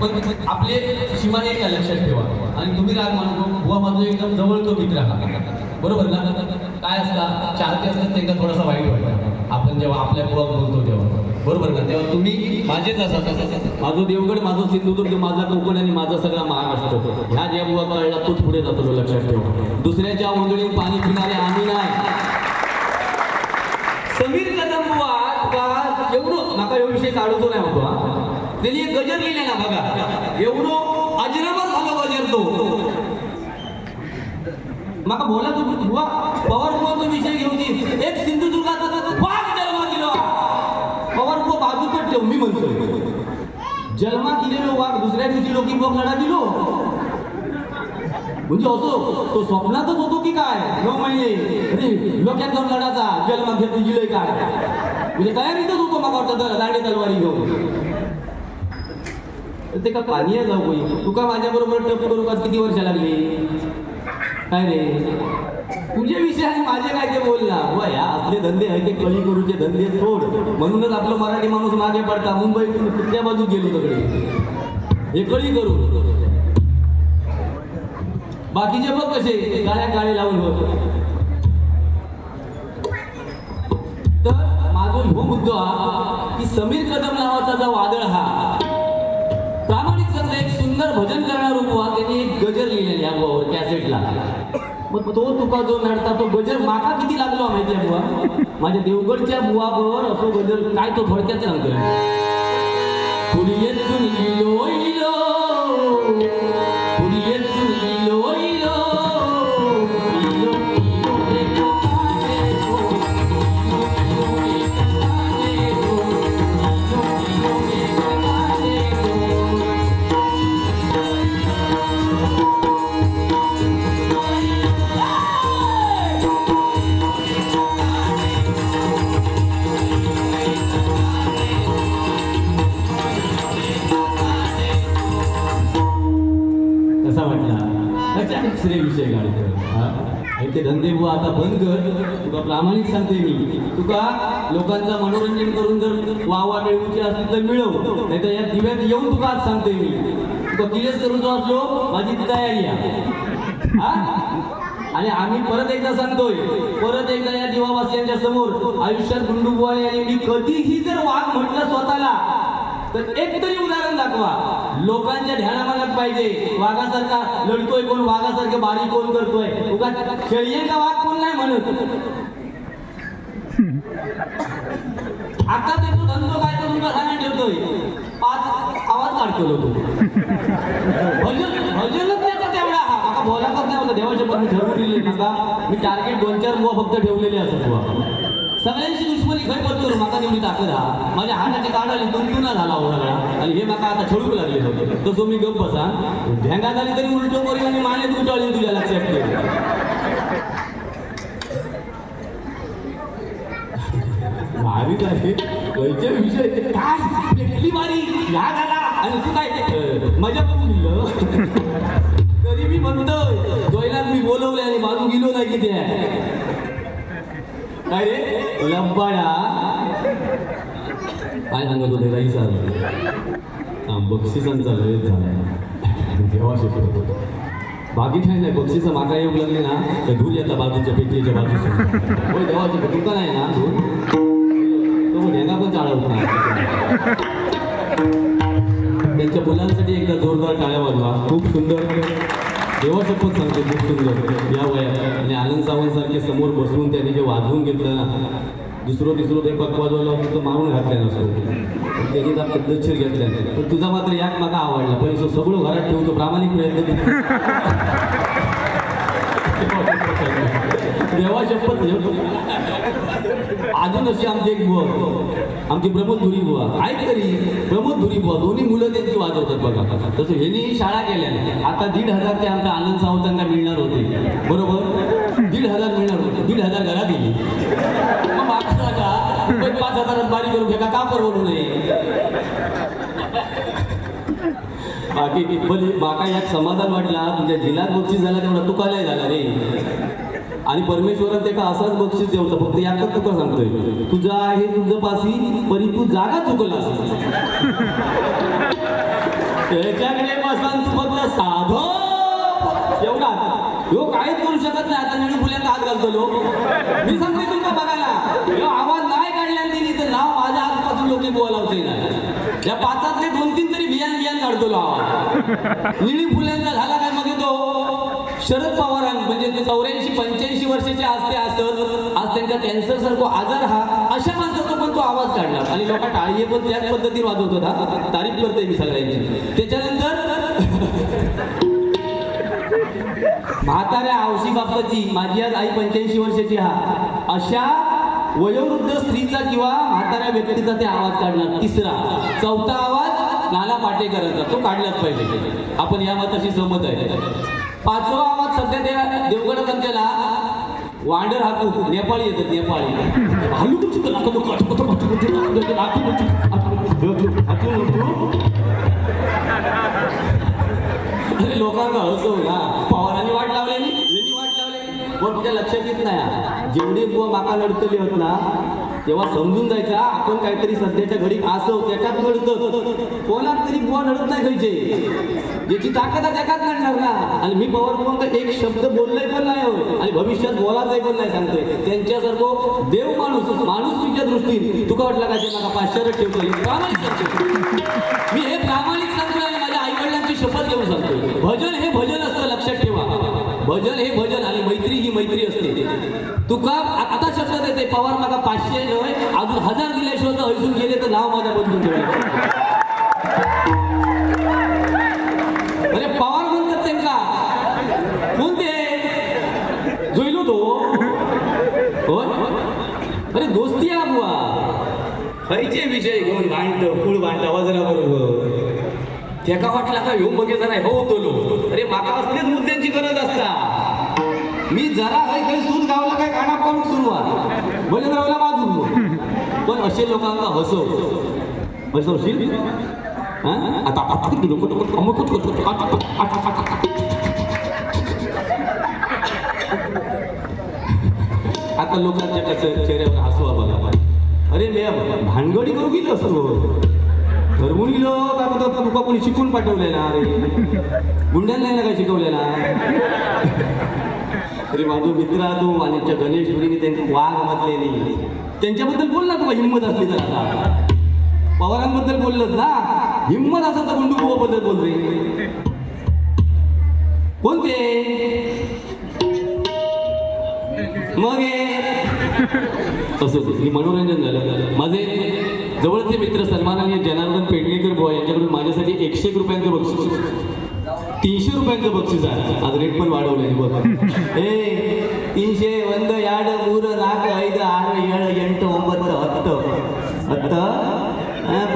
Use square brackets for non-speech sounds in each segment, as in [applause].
पण आपले सीमा एक लक्षात ठेवा. आणि तुम्ही राग मानतो बुवा माझं एकदम जवळचा मित्र हा. बरोबर ना? काय असला चाहते असतात त्यांना थोडासा वाईट वाटतं. आपण जेव्हा आपल्या बुवा बोलतो तेव्हा. बरोबर ना तेव्हा तुम्ही माझेच असा माझं देवगड माझं सिंधुदुर्ग माझा कोकण आणि माझा सगळा महाराष्ट्र ह्या ज्या बुवा कळला तोच पुढे जातो लक्षात ठेवा. दुसऱ्याच्या ओंजळीत पाणी पिणारे आम्ही नाही समीर कदम बुवा का एवढं नका एवढा विषय काढतो नाही होतो हा. त्यांनी एक गजर लिहिलेला बघा. एवढं अजरामर झालं गजर तो. माका बोला तू बुवा पवार बुवा तो विषय घेऊन ये. एक सिंधुदुर्गाचा तर वाघ जन्मा दिलो. पवार बुवा बाजूकच ठेव मी म्हणतो जन्मा दिलेलो वाघ दुसऱ्या दिवशी लोकी बघ लढा दिलो. म्हणजे असो तो स्वप्नातच होतो की काय? नऊ महिने. अरे लोक्यात जाऊन लढाचा जन्म घेतली गेलोय काय? म्हणजे तयारीतच होतो मग वाटतं दांडे तलवारी घेऊन. तर ते का पाणी जाऊ बाई. तू का माझ्याबरोबर टप करू का? किती वर्ष लागली? काय रे? तुझे विषय आणि माझे काय ते बोलला? हो वया आपले धंदे आहे ते कळी करूचे धंदे सोड. म्हणूनच आपलं मराठी माणूस मागे पडता. मुंबईतून कुठल्या बाजूत गेलो सगळे हे कळी करू. बाकीचे बघ कसे गाड्या काळे लावून बघ. तर माझा ह्यो मुद्दो हा की समीर कदम नावाचा जो वादळ हा सुंदर भजन करणार उपवा त्यांनी एक गजर लिहिलेली या कॅसेटला. मग तो तुका जो नडता तो गजर माका किती लागलो माहिती आहे बुवा? माझ्या देवगडच्या बुवावर असो गजर काय तो थोडक्यात सांगतोय. अच्छा विषय काढतो आणि ते धंदे बुवा आता बंद कर. तुका प्रामाणिक सांगते मी. तुका लोकांचा मनोरंजन करून जर वावा मिळवूची असली तर मिळव. नाही तर या दिव्यात येऊन तुका आज सांगते मी. तुका किलेच करूचो असलो माझी तयारी आहे. हा? आणि आम्ही परत एकदा सांगतोय. परत एकदा या दिवावासियांच्या समोर आयुष्यात गुंडू गुंडुबुवाने आणि मी कधीही जर वाघ म्हटलं स्वतःला तर एक तरी उदाहरण दाखवा. लोकांच्या ध्यानामानत पाहिजे. वाघासारखा लढतोय कोण? वाघासारखं बारी कोण करतोय? उगा शेळीचा वाघ कोण नाही म्हणत. आता ते तू धंदो काय तो तुमचा सांगून ठेवतोय? पाच आवाज काढतो तो भजन भजनच त्याचा तेवढा आता बोलायचाच नाही होता. देवाच्या पण मी ठरवून दिले नका मी टार्गेट दोन चार बुवा फक्त ठेवलेले असत बुवा. सगळ्यांची दुश्मनी खय पत करू माका तेवढी ताकद हा माझ्या हाताची काढाली दोन झाला हो सगळा आणि हे माका आता छळूक लागले होते. तसो मी गप्प बसा ढेंगा झाली तरी उलटो करील आणि माने गुटाळी तुझ्या लक्षात ठेव. भारी आहे खयचे विषय. काय? पेटली मारी ह्या झाला. आणि तू काय? मजा करून दिलं तरी मी म्हणतोय दोयला मी बोलवले आणि बाजू गेलो नाही किती आहे काय रे लंबाडा. काय सांगत होते काही सर? बक्षिसांचा वेळ झाला देवा शिकवत होतो बाकी काय नाही बक्षिसं माका येऊ लागली ना तर धूर येता बाजूच्या पेटीच्या बाजूच्या होय देवाचं दुकान आहे ना धूर? तो ढेंगा पण चालवत नाही त्यांच्या मुलांसाठी एकदा जोरदार टाळ्या वाजवा. खूप सुंदर. देवाचं पण सांगते खूप सुंदर या वयात. आणि आनंद सावंतसारखे समोर बसवून त्याने जे वाजवून घेतलं ना दुसरं तिसरं ते पक वाजवलं होतं तर मारून घातल्या नसतो. त्याने त्या पद्धतशीर घेतल्या. पण तुझा मात्र यात माका आवडला. पण सगळं घरात ठेवतो प्रामाणिक प्रयत्न देवा शपथ अजून अशी आमची एक बुवा. आमची प्रमोद धुरी बुवा. ऐक तरी प्रमोद धुरी बुवा. दोन्ही मुलं त्यांची वाजवतात बघा. तसं ह्यांनी शाळा केल्या आता दीड हजार ते आमच्या आनंद सावंतांना मिळणार होते. बरोबर? दीड हजार मिळणार होते. दीड हजार घरात दिली. मग मागचा का पाच हजारात बारी करून घ्या का परवडू नये? बाकी पण माका यात समाधान वाटला तुझ्या जिल्ह्यात बक्षीस झाला तेवढा तुका नाही झाला रे. आणि परमेश्वरान त्याका असाच बक्षीस देवता फक्त याकच तुका सांगतोय. तुझा आहे तुझं पासी परी तू जागा चुकला त्याच्याकडे बसान तू फक्त साधो. एवढा ह्यो काहीच करू शकत नाही. आता निळू फुल्यांचा हात घालतो मी सांगते तुमका बघायला. ह्यो आवाज नाही काढल्या तिने तर नाव माझ्या आजपासून लोक बोलावते ना. या पाचातले दोन तीन तरी बियान बियाण काढतो आवाज निळी फुल्यांचा झाला काय मग तो? शरद पवार म्हणजे ते चौऱ्याऐंशी पंच्याऐंशी वर्षाचे आज ते असत आज त्यांचा कॅन्सर सारखा आजार हा अशा माणसाचा पण तो आवाज काढला. आणि लोक टाळी पण त्याच पद्धतीने वाजवत होता. तारीफ करते मी सगळ्यांची. त्याच्यानंतर म्हाताऱ्या आवशी बापाची माझी आज आई पंच्याऐंशी वर्षाची हा अशा वयोवृद्ध स्त्रीचा किंवा म्हाताऱ्या व्यक्तीचा ते आवाज काढणार. तिसरा चौथा आवाज नाना पाटेकरांचा तो काढलाच पाहिजे. आपण या मताशी सहमत आहे. पाचवा आवाज सध्या त्या देवगड आमच्याला वांडर हाकू नेपाळी येतात नेपाळी. हालू तुमची तर नाका नको, आठवतो, आठवतो, आठवतो, अरे लोकांना हसव ना पवारांनी वाट लावलेली यांनी वाट लावलेली. पण तुझ्या लक्षात येत नाही? जेवढी बुवा माका लढतली होत ना तेव्हा समजून जायचं आपण काहीतरी सध्याच्या घडी असो त्याच्यात घडतं. कोणात तरी बुवा नडत नाही खायचे ज्याची ताकद आहे त्याच्यात लढणार ना. आणि मी पवार बुवा एक शब्द बोललाय पण नाही होय आणि भविष्यात बोलायचंही पण नाही सांगतोय. त्यांच्यासारखं देव माणूस माणूस तुझ्या दृष्टीने. तुका वाटला का ते मला पाचशे ठेवतो मी हे प्रामाणिक सांगतोय आणि माझ्या आई वडिलांची शपथ घेऊन सांगतोय भजन हे भजन असतं लक्षात ठेवा भजन हे भजन आणि मैत्री ही मैत्री असते. तुका आता शब्द देते पवार मागा पाचशे नव्हे अजून हजार दिल्याशिवाय तर अजून गेले तर नाव माझ्या बदलून ठेवायचं अरे पवार म्हणतात त्यांका कोणते? जोईलो तो. होय? अरे दोस्ती आहे बुवा. खयचे विषय घेऊन भांडतो कुळ भांडता वजरा बरोबर त्याका वाटला का ह्यो मगे नाही. हो तोलो. अरे माका असलेच मुद्द्यांची गरज असता. मी जरा काही काही सूत गावला काय काना पाहून सुरुवात. म्हणजे रावला बाजू पण असे लोकांना हसव. हसवशील हा? आता आता लोक आता लोकांच्या कसं चेहऱ्यावर हसवा बघा. अरे मी भानगडी करू गेलो असं. ठरवून गेलो का मग तुका कोणी शिकून पाठवले ना अरे गुंड्यांना नाही ना काय शिकवले ना अरे माझो मित्र तू आणि गणेश मुलीने त्यांची वाघ म्हटलेली. त्यांच्याबद्दल बोल ना तुला हिंमत असली तर आता. पवारांबद्दल बोललंच ना? हिंमत असेल तर गुंडू बद्दल बोल रे. कोणते? मग असं असं. मनोरंजन झालं. माझे जवळचे मित्र सन्माननीय जनार्दन पेडणेकर बॉय यांच्याकडून माझ्यासाठी एकशे रुपयांचं बक्षीस. तीनशे रुपयांचं बक्षीस आहे. आज रेट पण वाढवलंय. बघ. [laughs] हे तीनशे वंद याड मूर नाक ऐद आर येळ एंट ओंबत हत्त. हत्त?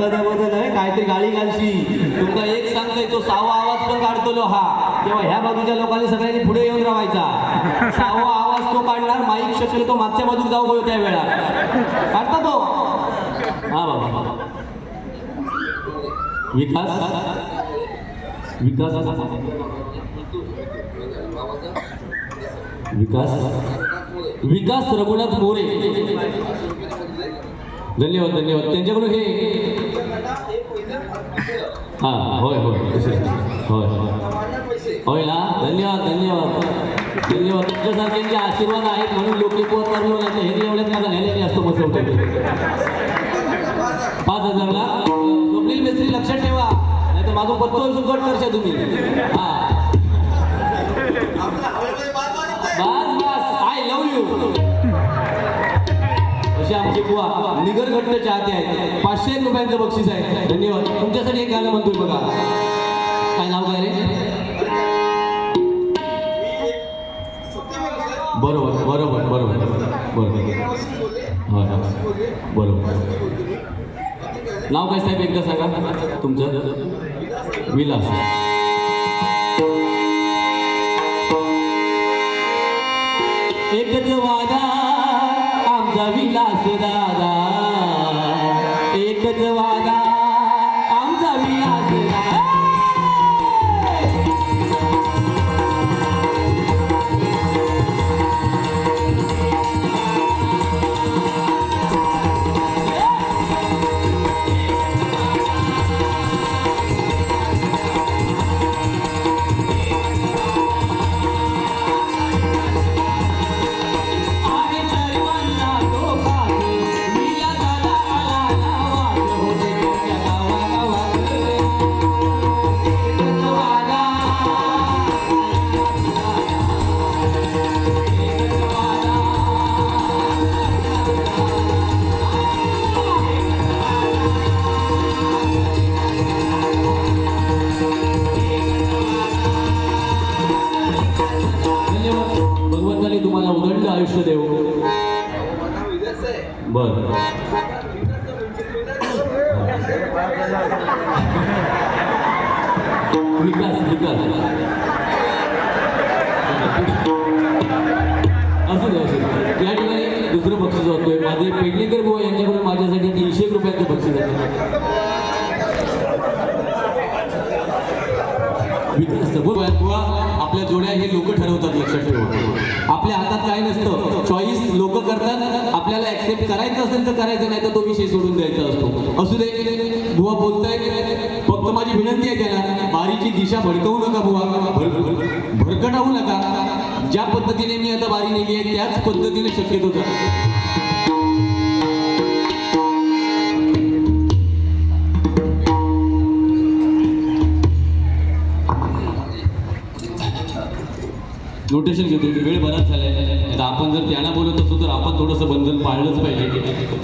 बद बदल आहे काहीतरी गाळी घालशी. तुमचा एक सांगतोय तो सावा आवाज पण काढतो हा तेव्हा ह्या बाजूच्या लोकांनी सगळ्यांनी पुढे येऊन राहायचा सावा आवाज तो काढणार माईक शक्य तो मागच्या बाजूक जाऊ बोलतो त्या वेळा. काढता तो. हा बाबा विकास? विकास? विकास? विकास रघुनाथ मोरे. धन्यवाद धन्यवाद. त्यांच्याकडून हे हा होय होय. होय. होय होय ना? धन्यवाद धन्यवाद. धन्यवाद. तुमच्यासारख्यांचे आशीर्वाद आहेत म्हणून लोक पोत हे एवढ्यात माझा नेलेली असतो बसवतो पाच हजारला. स्वप्नील मिस्त्री लक्षात ठेवा. नाही तर माझं पत्तो सुकट करशा तुम्ही. हा. बस बस. आय लव यू अशी आमची बुवा निगर घट्ट चाहते आहेत पाचशे रुपयांचं बक्षीस आहे. धन्यवाद. तुमच्यासाठी एक गाणं म्हणतोय बघा. काय नाव काय रे? बरोबर बरोबर बरोबर. बरोबर. बरोबर. नाव काय साहेब एकदा सांगा. तुमचं? विलास. एकच वादा आमचा विलास दादा. एकच वादा आमचा विलास दादा. लक्ष देऊ बर. विकास विकास. असू द्या असू दे. या ठिकाणी दुसरं बक्षीस होतोय माझे पेडणेकर बुवा यांच्याकडून माझ्यासाठी तीनशे रुपयाचं बक्षीस आहे. विकास बुवा, आपल्या जोड्या हे लोक ठरवतात लक्षात ठेवा. आपल्या हातात काय नसतं. चॉईस लोक करतात. आपल्याला ऍक्सेप्ट करायचं असेल तर करायचं नाही तर तो विषय सोडून द्यायचा असतो. असू दे बुवा बोलताय. फक्त माझी विनंती आहे त्याला बारीची दिशा भडकवू नका बुवा. भर- भरकटावू नका. ज्या पद्धतीने मी आता बारी नेली आहे त्याच पद्धतीने शक्यतो करा. नोटेशन घेतो वेळ बराच झालाय. आता आपण जर त्यांना बोलत असू तर आपण थोडंसं बंधन पाळलंच पाहिजे.